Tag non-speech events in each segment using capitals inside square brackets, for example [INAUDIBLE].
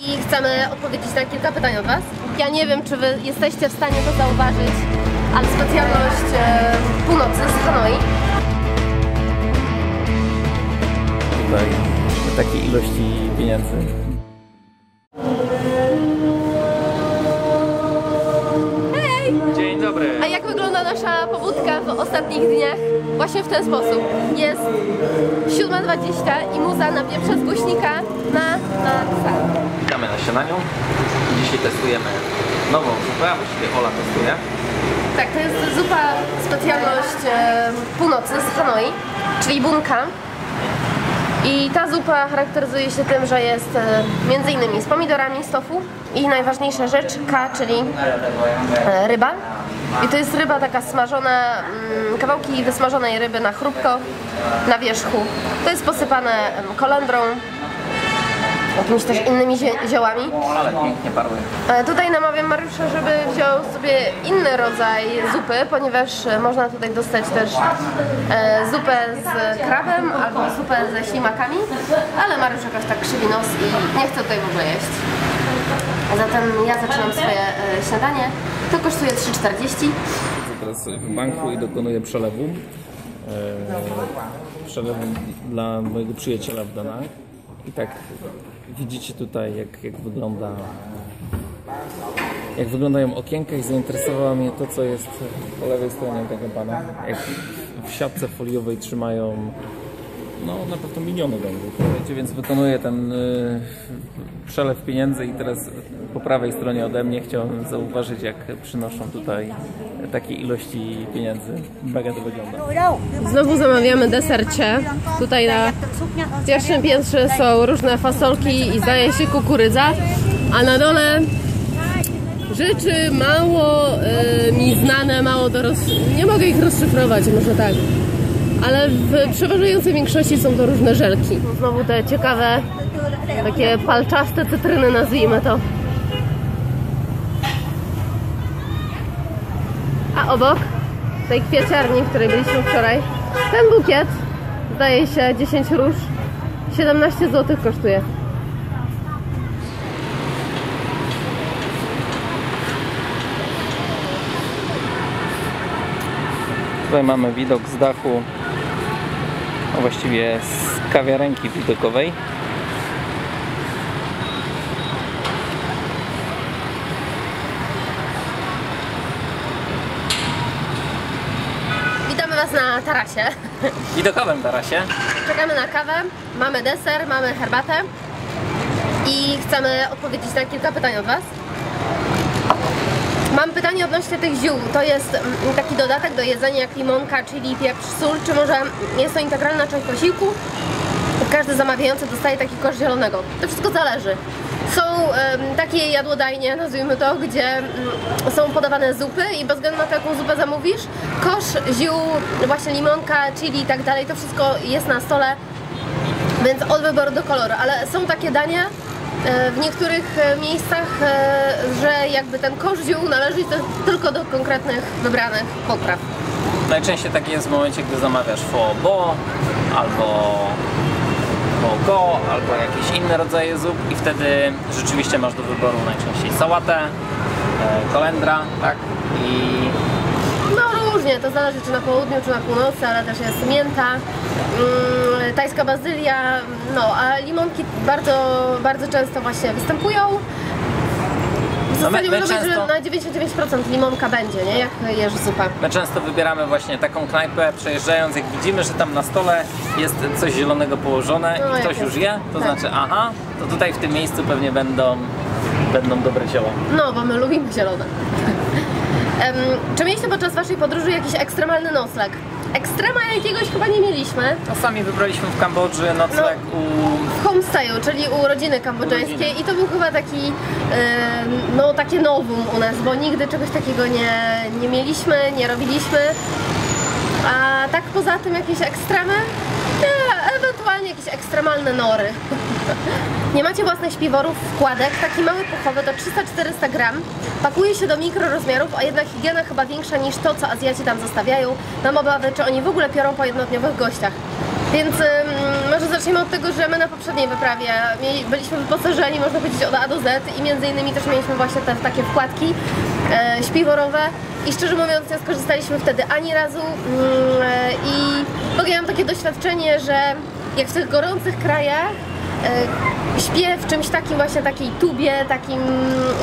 I chcemy odpowiedzieć na kilka pytań od Was. Ja nie wiem, czy Wy jesteście w stanie to zauważyć, ale specjalność e, północy z Hanoi tutaj takiej ilości pieniędzy. Dzień dobry. A jak wygląda nasza pobudka w ostatnich dniach? Właśnie w ten sposób. Jest 7.20 i muza napieprza z głośnika na, na salę. Witamy na śniadaniu. Dzisiaj testujemy nową zupę, a właściwie Ola testuje. Tak, to jest zupa specjalność e, północy z Hanoi, czyli bunka. I ta zupa charakteryzuje się tym, że jest e, między innymi z pomidorami, z tofu i najważniejsza rzecz K, czyli e, ryba. I to jest ryba taka smażona, mm, kawałki wysmażonej ryby na chrupko, na wierzchu. To jest posypane kolendrą, jakimiś też innymi zie- ziołami. Ale pięknie parły. E, Tutaj namawiam Mariusza, żeby wziął sobie inny rodzaj zupy, ponieważ e, można tutaj dostać też e, zupę z krabem albo zupę ze ślimakami, ale Mariusz jakoś tak krzywi nos i nie chce tutaj w ogóle jeść. Zatem ja zaczynam swoje e, śniadanie. To kosztuje 3,40. Teraz w banku i dokonuję przelewu. E, przelewu dla mojego przyjaciela w Danach. I tak widzicie tutaj jak, jak wygląda jak wyglądają okienka i zainteresowało mnie to, co jest po lewej stronie tego pana. Jak w siatce foliowej trzymają no na pewno miliony. Wiecie, więc wykonuję ten y, przelew pieniędzy i teraz po prawej stronie ode mnie chciałem zauważyć, jak przynoszą tutaj takie ilości pieniędzy. Mega to wygląda. Znowu zamawiamy desercie. Tutaj na pierwszym piętrze są różne fasolki i zdaje się kukurydza, a na dole rzeczy mało e, mi znane, mało do roz... Nie mogę ich rozszyfrować, może tak. Ale w przeważającej większości są to różne żelki. Znowu te ciekawe, takie palczaste cytryny, nazwijmy to. A obok tej kwieciarni, w której byliśmy wczoraj, ten bukiet, zdaje się 10 róż, 17 zł kosztuje. Tutaj mamy widok z dachu, a właściwie z kawiarenki widokowej. Was na tarasie. Widokowym tarasie. Czekamy na kawę, mamy deser, mamy herbatę i chcemy odpowiedzieć na kilka pytań od Was. Mam pytanie odnośnie tych ziół. To jest mm, taki dodatek do jedzenia jak limonka, chili, pieprz, sól, czy może jest to integralna część posiłku? Każdy zamawiający dostaje taki kosz zielonego. To wszystko zależy. Są takie jadłodajnie, nazwijmy to, gdzie mm, są podawane zupy i bez względu na to, jaką zupę zamówisz, kosz ziół, właśnie limonka, chili i tak dalej, to wszystko jest na stole, więc od wyboru do koloru. Ale są takie dania e, w niektórych e, miejscach, e, że jakby ten kosz ziół należy tylko do konkretnych, wybranych potraw. Najczęściej tak jest w momencie, gdy zamawiasz pho bo albo go, albo jakieś inne rodzaje zup i wtedy rzeczywiście masz do wyboru najczęściej sałatę, e, kolendra, tak? I No różnie, to zależy czy na południu, czy na północy, ale też jest mięta, mm, tajska bazylia, no a limonki bardzo, bardzo często właśnie występują. No my- my powiedzieć, że często- na 99% limonka będzie, nie? Jak jesz zupę. My często wybieramy właśnie taką knajpę, przejeżdżając, jak widzimy, że tam na stole jest coś zielonego położone No, i ktoś już je, to Tak. znaczy aha, to tutaj w tym miejscu pewnie będą, będą dobre zioła. No, bo my lubimy zielone. [LAUGHS] Em, czy mieliście podczas waszej podróży jakiś ekstremalny nocleg? Ekstrema jakiegoś chyba nie mieliśmy. Czasami wybraliśmy w Kambodży nocleg u w homestayu, czyli u rodziny kambodżańskiej i to był chyba taki, em, no takie nowum u nas, bo nigdy czegoś takiego nie, nie mieliśmy, nie robiliśmy. A tak poza tym jakieś ekstremy? Nie, ewentualnie jakieś ekstremalne nory. [LAUGHS] Nie macie własnych śpiworów, wkładek, taki mały puchowy to 300-400 gram. Pakuje się do mikrorozmiarów, a jednak higiena chyba większa niż to, co Azjaci tam zostawiają. Mam obawy, czy oni w ogóle piorą po jednodniowych gościach. Więc ym, Może zaczniemy od tego, że my na poprzedniej wyprawie mieli, byliśmy wyposażeni, można powiedzieć, od A do Z i między innymi też mieliśmy właśnie te takie wkładki e, śpiworowe i szczerze mówiąc nie skorzystaliśmy wtedy ani razu mm, e, i w ogóle mam takie doświadczenie, że jak w tych gorących krajach e, śpię w czymś takim właśnie takiej tubie, takim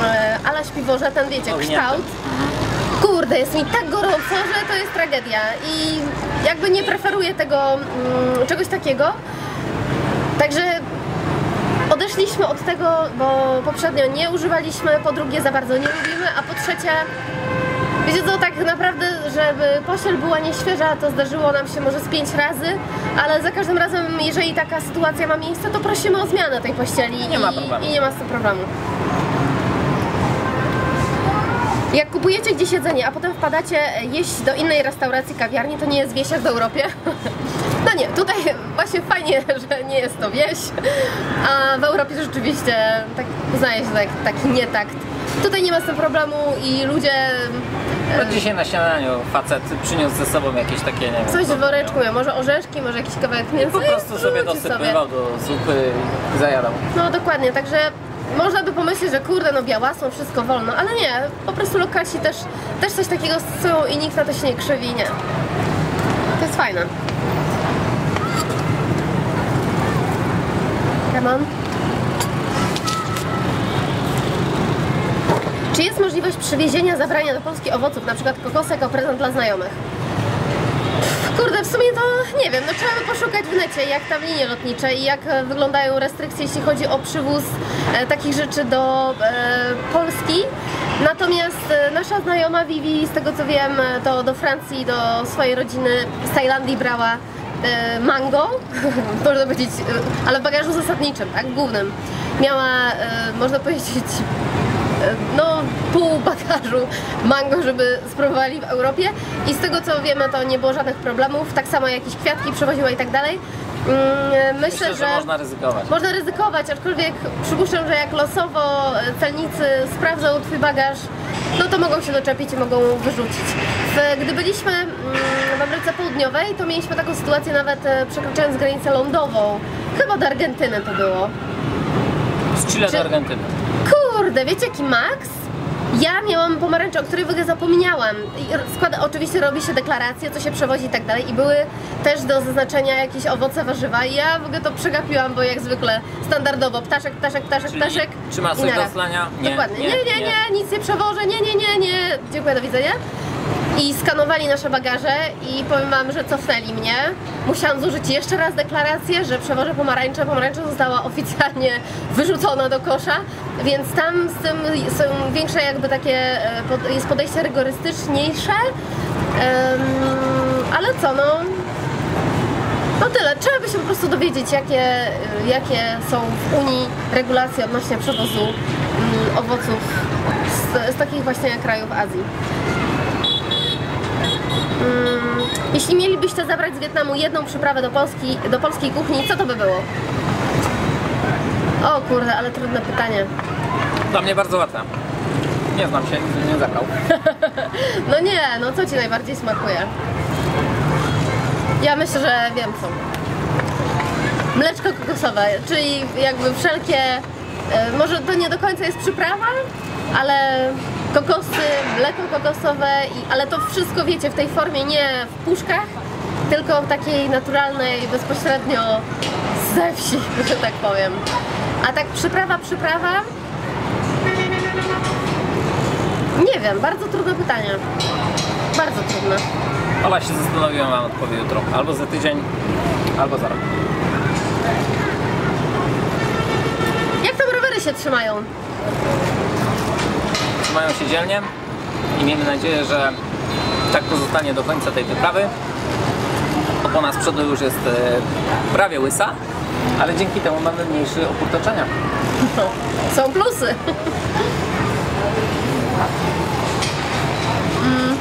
e, ala śpiworze, ten wiecie, kształt. Kurde, jest mi tak gorąco, że to jest tragedia i jakby nie preferuję tego mm, czegoś takiego. Także odeszliśmy od tego, bo poprzednio nie używaliśmy, po drugie za bardzo nie lubimy, a po trzecie Wiecie co, tak naprawdę, żeby pościel była nieświeża, to zdarzyło nam się może z pięć razy, ale za każdym razem, jeżeli taka sytuacja ma miejsce, to prosimy o zmianę tej pościeli Nie ma i, problemu. i nie ma z tym problemu. Jak kupujecie gdzieś jedzenie, a potem wpadacie jeść do innej restauracji, kawiarni, to nie jest wieś jak w Europie. [LAUGHS] No nie, tutaj właśnie fajnie, [LAUGHS] że nie jest to wieś, a w Europie rzeczywiście tak, uznaje się tak, taki nietakt. Tutaj nie ma z tym problemu i ludzie No dzisiaj na śniadaniu facet przyniósł ze sobą jakieś takie, nie wiem... coś co w woreczku miał, może orzeszki, może jakiś kawałek mięsa po prostu sobie dosypywał do zupy i zajadał. No dokładnie, także można by pomyśleć, że kurde, no białasą, wszystko wolno, ale nie, po prostu lokalsi też, też coś takiego stosują i nikt na to się nie krzywi, nie. To jest fajne. Come on. Czy jest możliwość przywiezienia zabrania do Polski owoców, na przykład kokosa jako prezent dla znajomych? Kurde, w sumie to nie wiem, no trzeba by poszukać w necie, jak tam linie lotnicze i jak e, wyglądają restrykcje, jeśli chodzi o przywóz e, takich rzeczy do e, Polski. Natomiast e, nasza znajoma Vivi, z tego co wiem, e, to do Francji, do swojej rodziny z Tajlandii brała e, mango, [LAUGHS] można powiedzieć, ale w bagażu zasadniczym, tak, głównym. Miała, można powiedzieć, no, pół bagażu mango, żeby spróbowali w Europie i z tego co wiemy to nie było żadnych problemów, tak samo jakieś kwiatki przewoziła i tak dalej. Mm, Myślę, Myślę, że można ryzykować. można ryzykować, aczkolwiek przypuszczam, że jak losowo celnicy sprawdzą Twój bagaż, no to mogą się doczepić i mogą wyrzucić. Gdy byliśmy mm, w Ameryce Południowej, to mieliśmy taką sytuację nawet e, przekraczając granicę lądową. Chyba do Argentyny to było. Z Chile Czy- do Argentyny. Kurde, wiecie jaki Max? Ja miałam pomarańcze, o której w ogóle zapomniałam. Składa, oczywiście robi się deklaracje, co się przewozi i tak dalej. I były też do zaznaczenia jakieś owoce, warzywa. I ja w ogóle to przegapiłam, bo jak zwykle standardowo ptaszek, ptaszek, ptaszek, Czyli ptaszek. czy ma i coś nara. do zlania? Nie, Dokładnie. Nie nie, nie, nie, nie. nic nie przewożę, nie, nie, nie, nie. Dziękuję, do widzenia. I skanowali nasze bagaże i powiem wam, że cofnęli mnie. Musiałam złożyć jeszcze raz deklarację, że przewożę pomarańcze. Pomarańcza została oficjalnie wyrzucona do kosza, więc tam z tym są większe jakby takie, e, jest podejście rygorystyczniejsze. Ale co, no... No tyle, trzeba by się po prostu dowiedzieć, jakie, jakie są w Unii regulacje odnośnie przewozu mm, owoców z, z takich właśnie krajów Azji. Mm, Jeśli mielibyście zabrać z Wietnamu jedną przyprawę do, Polski, do polskiej kuchni, co to by było? O kurde, ale trudne pytanie. Dla mnie bardzo łatwe. Nie znam się, nigdy nie zabrał. [LAUGHS] No nie, no co Ci najbardziej smakuje? Ja myślę, że wiem co. Mleczko kokosowe, czyli jakby wszelkie, e, może to nie do końca jest przyprawa, ale kokosy, mleko kokosowe, i, ale to wszystko wiecie w tej formie nie w puszkach, tylko takiej naturalnej, bezpośrednio ze wsi, [LAUGHS] że tak powiem. A tak przyprawa, przyprawa, nie wiem, bardzo trudne pytanie. Bardzo trudne. Ola się zastanowiłem, mam odpowie jutro. Albo za tydzień, albo za rok. Jak tam rowery się trzymają? Trzymają się dzielnie i miejmy nadzieję, że tak pozostanie do końca tej wyprawy. Opona z przodu już jest e, prawie łysa, ale dzięki temu mamy mniejszy opór toczenia. [LAUGHS] Są plusy. Mm,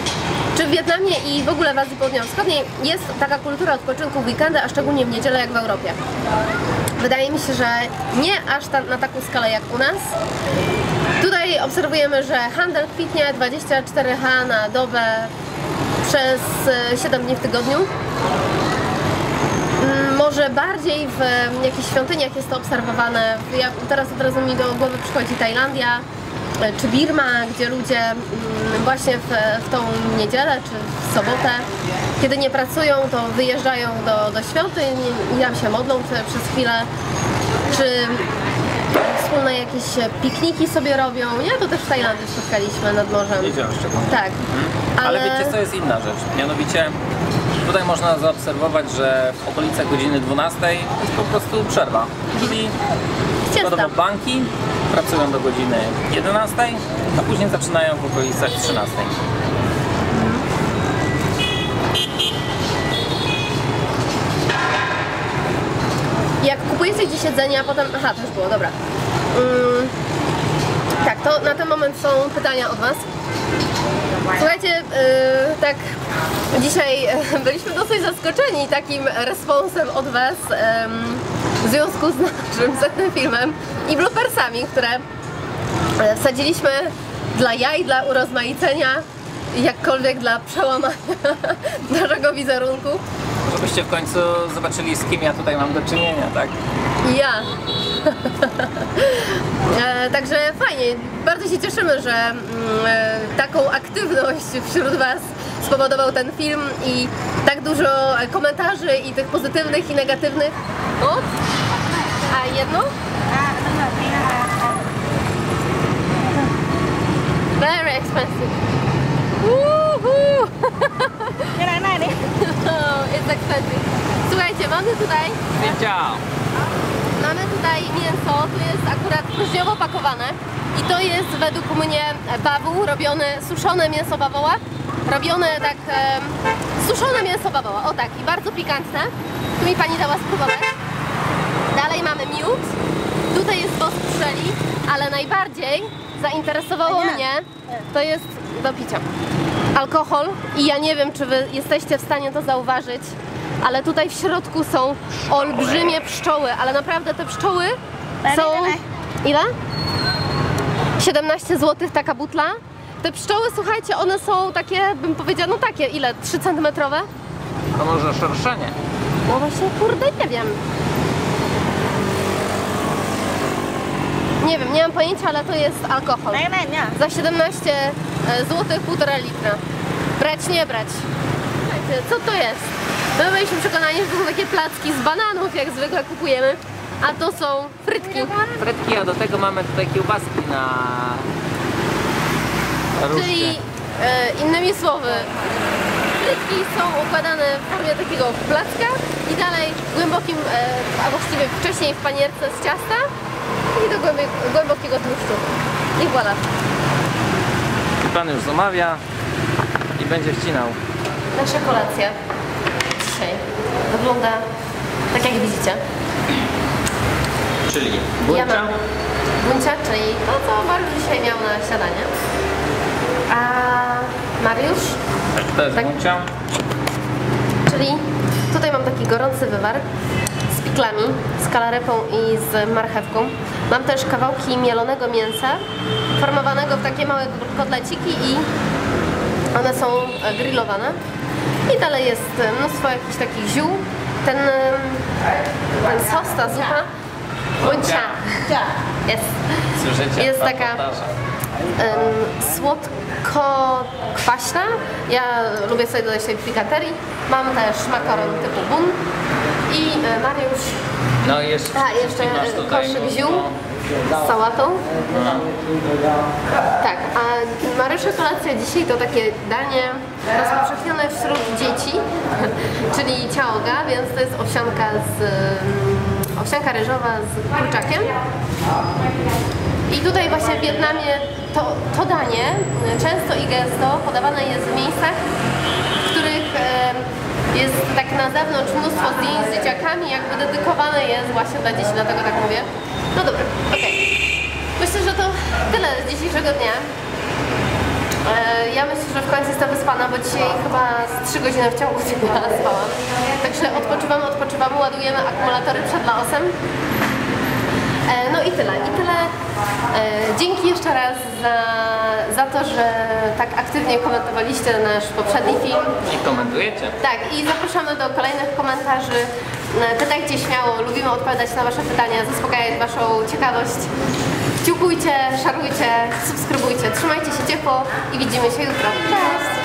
Czy w Wietnamie i w ogóle w Azji Południowo-Wschodniej jest taka kultura odpoczynku w weekendy, a szczególnie w niedzielę jak w Europie? Wydaje mi się, że nie aż na taką skalę jak u nas. Tutaj obserwujemy, że handel kwitnie 24H na dobę przez e, 7 dni w tygodniu. Mm, Może bardziej w jakichś świątyniach jest to obserwowane. Ja, teraz od razu mi do głowy przychodzi Tajlandia e, czy Birma, gdzie ludzie mm, właśnie w, w tą niedzielę czy w sobotę, kiedy nie pracują, to wyjeżdżają do, do świątyń i tam się modlą prze- przez chwilę. Czy wspólne jakieś pikniki sobie robią. Nie, to też w Tajlandii spotkaliśmy nad morzem. Wiedziałem szczególnie. Tak. Ale wiecie co jest inna rzecz? Mianowicie tutaj można zaobserwować, że w okolicach godziny 12 jest po prostu przerwa. Czyli przykładowo banki pracują do godziny 11, a później zaczynają w okolicach 13. Jak kupujecie gdzieś jedzenie, a potem... Aha, to już było, dobra. Mm, tak, to na ten moment są pytania od Was. Słuchajcie, yy, tak dzisiaj e, byliśmy dosyć zaskoczeni takim responsem od Was em, w związku z naszym setnym filmem i bloopersami, które e, wsadziliśmy dla jaj, dla urozmaicenia, jakkolwiek dla przełamania [LAUGHS] naszego wizerunku. Żebyście w końcu zobaczyli z kim ja tutaj mam do czynienia, tak? Ja. [LAUGHS] e, także fajnie. Bardzo się cieszymy, że mm, e, taką aktywność wśród Was spowodował ten film i tak dużo komentarzy i tych pozytywnych i negatywnych. O! A jedno? Very expensive. Woohoo! [LAUGHS] Expensive. Słuchajcie, mamy tutaj Wiedział! Mamy tutaj mięso, tu jest akurat próżniowo pakowane i to jest według mnie bawu robione, suszone mięso bawoła, robione tak, em, suszone mięso bawoła, o tak, i bardzo pikantne. Tu mi pani dała spróbować. Dalej mamy miód, tutaj jest bosk pszczeli, ale najbardziej zainteresowało Nie. mnie, to jest do picia. Alkohol i ja nie wiem, czy wy jesteście w stanie to zauważyć, ale tutaj w środku są olbrzymie pszczoły, ale naprawdę te pszczoły są... Ile? 17 zł taka butla. Te pszczoły, słuchajcie, one są takie, bym powiedziała, no takie, ile? 3 cm? To może szerszenie. No właśnie, kurde, nie wiem. Nie wiem, nie mam pojęcia, ale to jest alkohol. Za 17 zł, 1,5 litra. Brać, nie brać. Słuchajcie, co to jest? My byliśmy przekonani, że to są takie placki z bananów, jak zwykle kupujemy, a to są frytki. Frytki, a do tego mamy tutaj kiełbaski na ruszcie. Czyli e, innymi słowy, frytki są układane w formie takiego placka i dalej głębokim, e, a właściwie wcześniej w panierce z ciasta i do głębokiego tłuszczu. I voilà. Pan już zamawia i będzie wcinał. Nasza kolacja dzisiaj wygląda tak jak widzicie. Czyli Ja bułcia, mam buncia, czyli to, co Mariusz dzisiaj miał na śniadanie. A Mariusz, to jest tak. bułcia. czyli tutaj mam taki gorący wywar z kalarepą i z marchewką. Mam też kawałki mielonego mięsa, formowanego w takie małe kotleciki i one są e, grillowane. I dalej jest e, mnóstwo jakichś takich ziół. Ten, em, ten sos, ta zupa. Jest. Jest taka- słodko-kwaśna. Ja lubię sobie dodać tej pikanterii. Mam też makaron typu bun. I e, Mariusz, No i jeszcze, a jeszcze koszyk mnóstwo- ziół z sałatą. Tak, a Mariusza kolacja dzisiaj to takie danie rozpowszechnione wśród dzieci, [LAUGHS] czyli ciaoga, więc to jest owsianka z mm, owsianka ryżowa z kurczakiem. I tutaj właśnie w Wietnamie to, to danie często i gęsto podawane jest w miejscach, jest tak na zewnątrz mnóstwo zdjęć z dzieciakami, jakby dedykowane jest właśnie dla dzieci, dlatego tak mówię. No dobra, okej. Myślę, że to tyle z dzisiejszego dnia. E, Ja myślę, że w końcu jestem wyspana, bo dzisiaj chyba z 3 godziny w ciągu [LAUGHS] dnia spałam. Także odpoczywamy, odpoczywamy, ładujemy akumulatory przed Laosem. E, No i tyle, i tyle. E, Dzięki jeszcze raz za, za to, że tak aktywnie komentowaliście nasz poprzedni film. I komentujecie. Tak, i zapraszamy do kolejnych komentarzy. E, Pytajcie śmiało, lubimy odpowiadać na Wasze pytania, zaspokajać Waszą ciekawość. Kciukujcie, szarujcie, subskrybujcie, trzymajcie się ciepło i widzimy się jutro. Cześć!